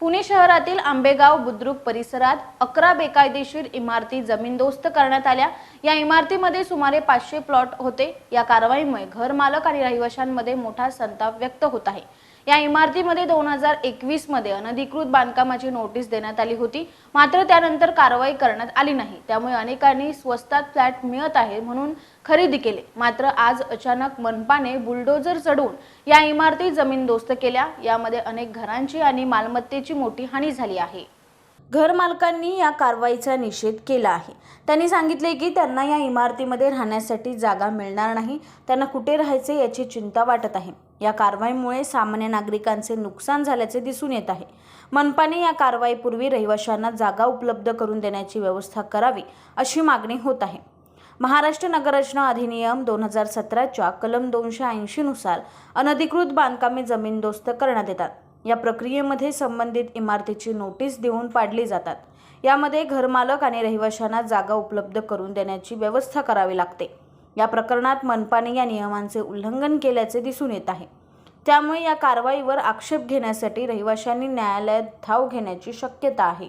पुणे शहरातील आंबेगाव बुद्रुक परिसरात अकरा बेकायदेशीर इमारती जमीनदोस्त करण्यात आल्या. या इमारतीमध्ये सुमारे पाचशे प्लॉट होते. या कारवाईमुळे घर मालक आणि रहिवाशांमध्ये मोठा संताप व्यक्त होत आहे. या इमारतीमध्ये दोन हजार एकवीसमध्ये अनधिकृत बांधकामाची नोटीस देण्यात आली होती. मात्र त्यानंतर कारवाई करण्यात आली नाही. त्यामुळे अनेकांनी स्वस्तात फ्लॅट मिळत आहे म्हणून खरेदी केले. मात्र आज अचानक मनपाने बुलडोजर चढवून या इमारती जमीनदोस्त केल्या. यामध्ये अनेक घरांची आणि मालमत्तेची मोठी हानी झाली आहे. घरमालकांनी या कारवाईचा निषेध केला आहे. त्यांनी सांगितले की त्यांना या इमारतीमध्ये राहण्यासाठी जागा मिळणार नाही. त्यांना कुठे राहायचे याची चिंता वाटत आहे. या कारवाईमुळे सामान्य नागरिकांचे नुकसान झाल्याचे दिसून येत आहे. मनपाने या कारवाईपूर्वी रहिवाशांना जागा उपलब्ध करून देण्याची व्यवस्था करावी अशी मागणी होत आहे. महाराष्ट्र नगररचना अधिनियम दोन हजार सतराच्या कलम दोनशे ऐंशीनुसार अनधिकृत बांधकामे जमीनदोस्त करण्यात येतात. या प्रक्रियेमध्ये संबंधित इमारतीची नोटीस देऊन पाडली जातात. यामध्ये घरमालक आणि रहिवाशांना जागा उपलब्ध करून देण्याची व्यवस्था करावी लागते. या प्रकरणात मनपाने या नियमांचे उल्लंघन केल्याचे दिसून येत आहे. त्यामुळे या कारवाईवर आक्षेप घेण्यासाठी रहिवाशांनी न्यायालयात धाव घेण्याची शक्यता आहे.